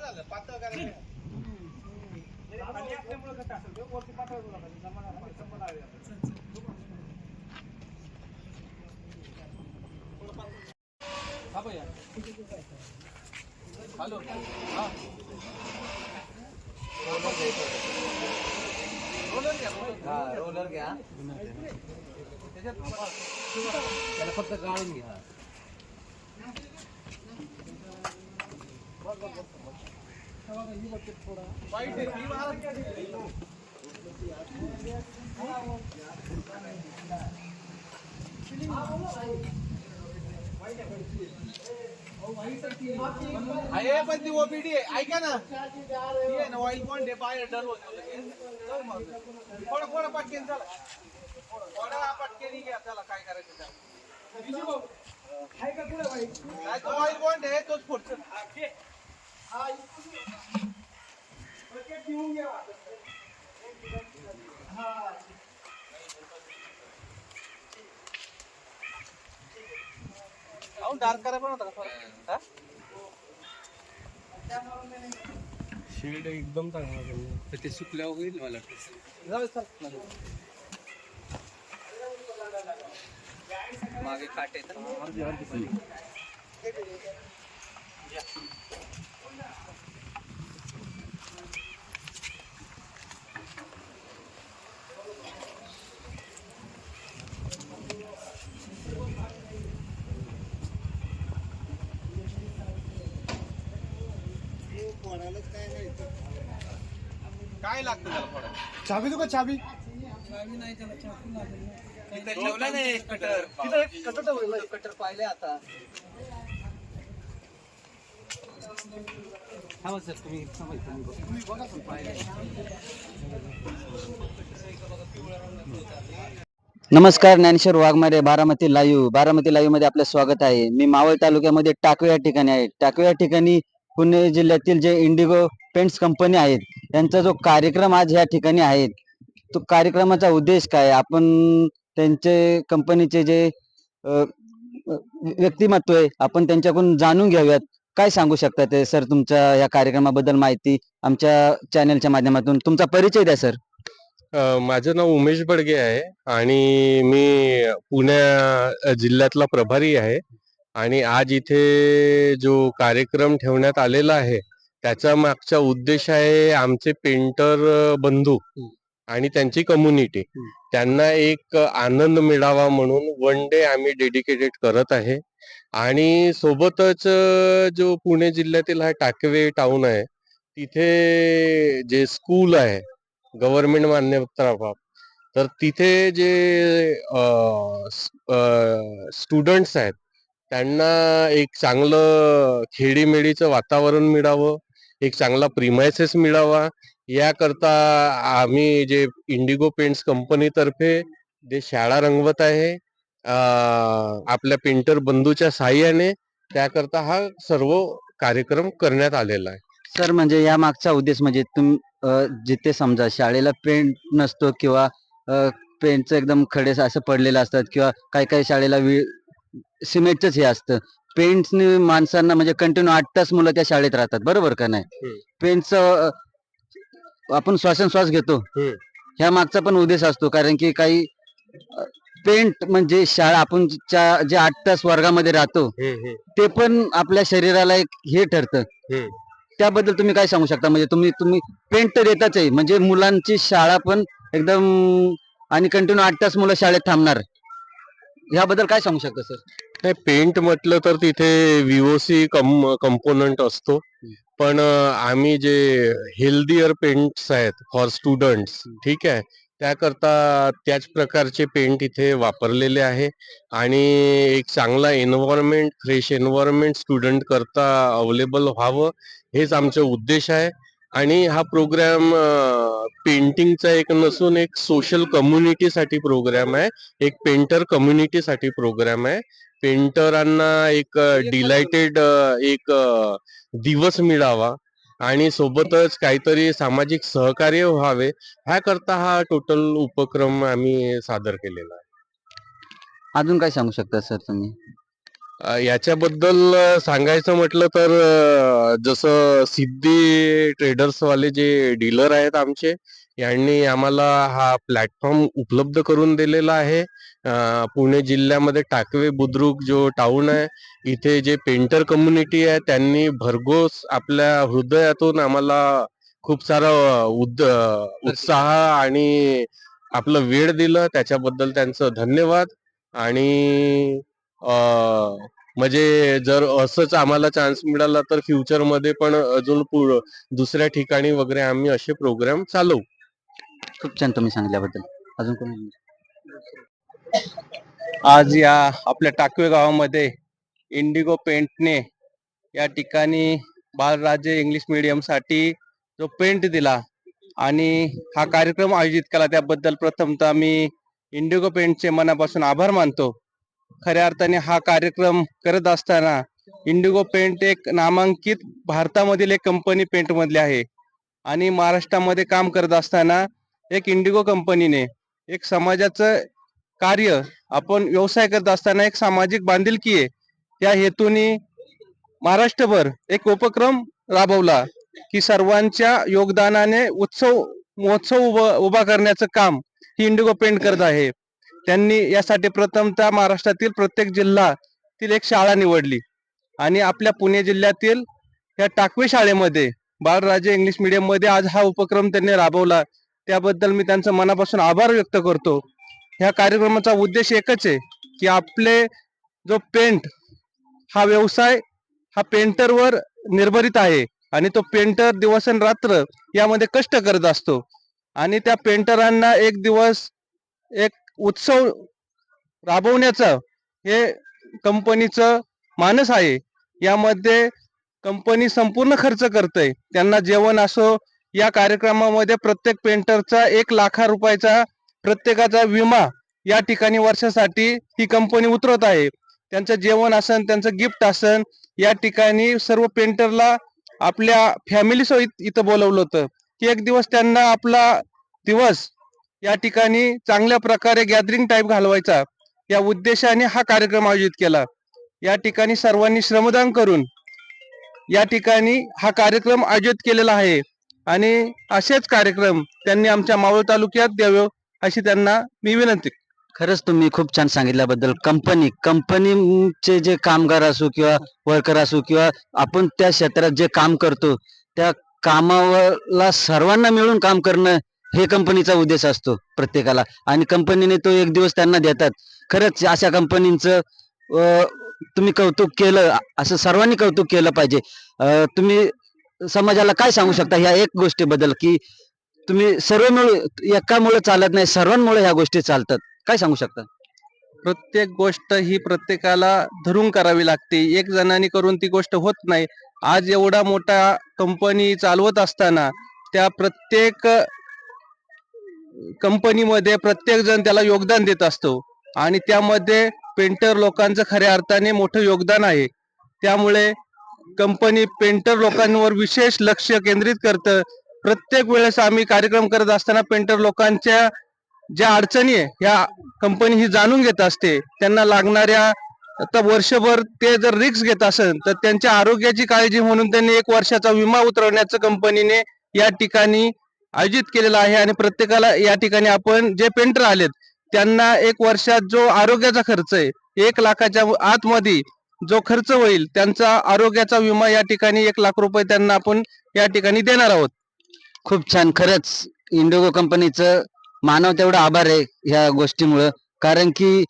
झालं पातळ करायचं असल्यामुळे कसं असेल ते वरती पातळ करू नका. जमा झाला हा भैया हॅलो हा रोलर घ्या रोलर रोलर घ्या त्याला फक्त गाळून घ्या बघ बघ आहे पण ती ओपीडी आहे. ऐका ना. ना ऑइल पॉइंट आहे बाहेर डल होतो. थोडं थोडं पटकेन चला. थोडा पटकेनी घ्या चला काय करायचं त्या विजू भाऊ, आहे का बाई? तो ऑइल पॉइंट आहे तोच फोडतो हा, घेऊन घ्या. हा. अहो डार्क करायला पण होता का थोडा? एकदम चांगला ते सुकल्यावर होईल मला जाऊ. मागे काटे तर काय लागतं त्याला चाबी देऊ का चाबी तिथे ठेवला नाही कटर. तिथं? कटर पाहिले आता. हा सर तुम्ही तुम्ही बघा पण पाहिले. नमस्कार ज्ञानेश्वर वाघमारे बारामती लाईव्ह. बारामती लाईव्हमध्ये आपलं स्वागत आहे. मी मावळ तालुक्यामध्ये टाकवे या ठिकाणी आहे. टाकवे या ठिकाणी पुणे जिल्ह्यातील जे इंडिगो पेंट्स कंपनी आहेत त्यांचा जो कार्यक्रम आज या ठिकाणी आहे तो कार्यक्रमाचा उद्देश काय? आपण त्यांचे कंपनीचे जे व्यक्तिमत्व आहे आपण त्यांच्याकडून जाणून घेऊयात काय सांगू शकता ते? सर तुमच्या या कार्यक्रमाबद्दल माहिती आमच्या चॅनलच्या माध्यमातून. तुमचा परिचय द्या सर. माझं नाव उमेश बडगे आहे आणि मी पुण्या जिल्ह्यातला प्रभारी आहे. आणि आज इथे जो कार्यक्रम ठेवण्यात आलेला आहे त्याचा मागचा उद्देश आहे आमचे पेंटर बंधू आणि त्यांची कम्युनिटी त्यांना एक आनंद मिळावा म्हणून वन डे आम्ही डेडिकेटेड करत आहे. आणि सोबतच जो पुणे जिल्ह्यातील हा टाकवे टाउन आहे तिथे जे स्कूल आहे गव्हर्नमेंट मान्यता प्राप्त तर तिथे जे स्टुडंट्स आहेत त्यांना एक चांगलं खेडीमेडीचं वातावरण मिळावं एक चांगला प्रिमायसेस मिळावा. याकरता आम्ही जे इंडिगो पेंट्स कंपनीतर्फे जे शाळा रंगवत आहे आपल्या पेंटर बंधूच्या साह्याने त्याकरता हा सर्व कार्यक्रम करण्यात आलेला आहे. सर म्हणजे या मागचा उद्देश म्हणजे तुम जिथे समजा शाळेला पेंट नसतो किंवा पेंटचं एकदम खडे असं पडलेलं असतात किंवा काही काही शाळेला सिमेंटच हे असतं. पेंटने माणसांना म्हणजे कंटिन्यू आठ तास मुलं त्या शाळेत राहतात. बरोबर का नाही. पेंटचं आपण श्वासोश्वास घेतो. हम्म. ह्या मागचा पण उद्देश असतो. कारण की काही पेंट म्हणजे शाळा आपण ज्या- जे आठ तास वर्गामध्ये राहतो ते पण आपल्या शरीराला एक हे ठरतं. त्याबद्दल तुम्ही काय सांगू शकता? म्हणजे तुम्ही तुम्ही पेंट तर देताच आहे. म्हणजे मुलांची शाळा पण एकदम आणि कंटिन्यू आठ तास मुलं शाळेत थांबणार. ह्याबद्दल काय सांगू शकता सर? नाही पेंट म्हटलं तर तिथे व्हीओसी कम कंपोनंट असतो. पण आम्ही जे हेल्दियर पेंट्स आहेत फॉर स्टुडंट्स ठीक आहे त्याकरता त्याच प्रकारचे पेंट इथे वापरलेले आहे. आणि एक चांगला एन्व्हायरमेंट फ्रेश एन्व्हायरमेंट स्टुडंट करता अवेलेबल व्हावं हेच आमचा उद्देश आहे. आणि हा प्रोग्राम पेंटिंगचा एक नसून एक सोशल कम्युनिटीसाठी प्रोग्राम आहे. एक पेंटर कम्युनिटीसाठी प्रोग्राम आहे. पेंटरांना एक डिलाइटेड एक दिवस मिळावा. आणि सोबतच काहीतरी सामाजिक सहकार्य व्हावे ह्याकरता हा टोटल उपक्रम आम्ही सादर केलेला आहे. अजून काय सांगू शकता सर तुम्ही? याच्याबद्दल सांगायचं म्हटलं तर जसं सिद्धी ट्रेडर्सवाले जे डीलर आहेत आमचे यांनी आम्हाला हा प्लॅटफॉर्म उपलब्ध करून दिलेला आहे. पुणे जिल्ह्यामध्ये टाकवे बुद्रुक जो टाउन आहे इथे जे पेंटर कम्युनिटी आहे त्यांनी भरघोस आपल्या हृदयातून आम्हाला खूप सारा उद उत्साह आणि आपलं वेळ दिलं. त्याच्याबद्दल त्यांचं धन्यवाद आणि म्हणजे जर असंच आम्हाला चान्स मिळाला तर फ्युचरमध्ये पण अजून पुढं दुसऱ्या ठिकाणी वगैरे आम्ही असे प्रोग्राम चालवू. खूप छान तुम्ही सांगितल्याबद्दल. अजून कोणी आज या आपल्या टाकवे गावामध्ये इंडिगो पेंटने या ठिकाणी बालराजे इंग्लिश मीडियमसाठी जो पेंट दिला आणि हा कार्यक्रम आयोजित केला त्याबद्दल प्रथमतः मी इंडिगो पेंटचे मनापासून आभार मानतो. खऱ्या अर्थाने हा कार्यक्रम करत असताना इंडिगो पेंट एक नामांकित भारतामधील एक कंपनी पेंट मधली आहे. आणि महाराष्ट्रामध्ये काम करत असताना एक इंडिगो कंपनीने एक समाजाचं कार्य आपण व्यवसाय करत असताना एक सामाजिक बांधिलकी आहे. त्या हेतूने महाराष्ट्रभर एक उपक्रम राबवला की सर्वांच्या योगदानाने उत्सव महोत्सव उभा उभा करण्याचं काम ही इंडिगो पेंट करत आहे. त्यांनी यासाठी प्रथमतः महाराष्ट्रातील प्रत्येक जिल्हातील एक शाळा निवडली. आणि आपल्या पुणे जिल्ह्यातील या टाकवे शाळेमध्ये बाळराजे इंग्लिश मीडियममध्ये आज हा उपक्रम त्यांनी राबवला. त्याबद्दल मी त्यांचं मनापासून आभार व्यक्त करतो. ह्या कार्यक्रमाचा उद्देश एकच आहे की आपले जो पेंट हा व्यवसाय हा पेंटरवर निर्भरित आहे. आणि तो पेंटर दिवसरात्र यामध्ये कष्ट करत असतो. आणि त्या पेंटरांना एक दिवस एक उत्सव राबवण्याचं हे कंपनीचं मानस आहे. यामध्ये कंपनी संपूर्ण खर्च करते त्यांना जेवण असो या कार्यक्रमामध्ये प्रत्येक पेंटरचा एक लाखा रुपयाचा प्रत्येकाचा विमा या ठिकाणी वर्षासाठी ही कंपनी उतरवत आहे. त्यांचं जेवण असन त्यांचं गिफ्ट असन या ठिकाणी सर्व पेंटरला आपल्या फॅमिली सहित इथं बोलवलं होतं. की एक दिवस त्यांना आपला दिवस या ठिकाणी चांगल्या प्रकारे गॅदरिंग टाईप घालवायचा. या उद्देशाने हा कार्यक्रम आयोजित केला. या ठिकाणी सर्वांनी श्रमदान करून या ठिकाणी हा कार्यक्रम आयोजित केलेला आहे. आणि असेच कार्यक्रम त्यांनी आमच्या मावळ तालुक्यात द्यावे अशी त्यांना मी विनंती. खरंच तुम्ही खूप छान सांगितल्याबद्दल कंपनी कंपनीचे जे कामगार असू किंवा वर्कर असू किंवा आपण त्या क्षेत्रात जे काम करतो त्या कामाला सर्वांना मिळून काम करणं हे कंपनीचा उद्देश असतो प्रत्येकाला. आणि कंपनीने तो एक दिवस त्यांना देतात. खरंच अशा कंपनीचं तुम्ही कौतुक केलं असं सर्वांनी कौतुक केलं पाहिजे. तुम्ही समाजाला काय सांगू शकता? ह्या एक गोष्टीबद्दल की तुम्ही सर्व मिळून एकामुळे चालत नाही सर्वांमुळे ह्या गोष्टी चालतात. काय सांगू शकता? प्रत्येक गोष्ट ही प्रत्येकाला धरून करावी लागते. एक जणांनी करून ती गोष्ट होत नाही. आज एवढा मोठा कंपनी चालवत असताना त्या प्रत्येक कंपनीमध्ये प्रत्येक जण त्याला योगदान देत असतो. आणि त्यामध्ये पेंटर लोकांचं खऱ्या अर्थाने मोठं योगदान आहे. त्यामुळे कंपनी पेंटर लोकांवर विशेष लक्ष केंद्रित करतं. प्रत्येक वेळेस आम्ही कार्यक्रम करत असताना पेंटर लोकांच्या ज्या अडचणी आहे ह्या कंपनी ही जाणून घेत असते. त्यांना लागणाऱ्या आता वर्षभर ते जर रिक्स घेत असेल तर त्यांच्या आरोग्याची काळजी म्हणून त्यांनी एक वर्षाचा विमा उतरवण्याचं कंपनीने या ठिकाणी आयोजित केलेला आहे आणि प्रत्येकाला या ठिकाणी आपण जे पेंटर आलेत त्यांना एक वर्षात जो आरोग्याचा खर्च आहे एक लाखाच्या आतमध्ये जो खर्च होईल त्यांचा आरोग्याचा विमा या ठिकाणी एक लाख रुपये त्यांना आपण या ठिकाणी देणार आहोत. खूप छान. खरंच इंडिगो कंपनीचं मानव तेवढा आभार आहे ह्या गोष्टीमुळं. कारण की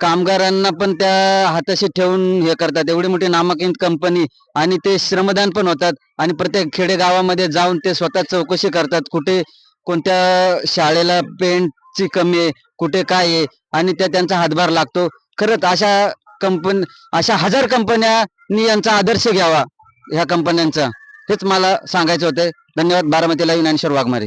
कामगारांना पण त्या हाताशी ठेवून हे करतात. एवढी मोठी नामांकित कंपनी आणि ते श्रमदान पण होतात आणि प्रत्येक खेडेगावामध्ये जाऊन ते स्वतः चौकशी करतात. कुठे कोणत्या शाळेला पेंटची कमी आहे कुठे काय आहे आणि त्या त्यांचा हातभार लागतो. खरंच अशा कंपनी अशा हजार कंपन्यांनी यांचा आदर्श घ्यावा ह्या कंपन्यांचा हेच मला सांगायचं होतं. धन्यवाद. बारामतीला ज्ञानेश्वर वाघमारे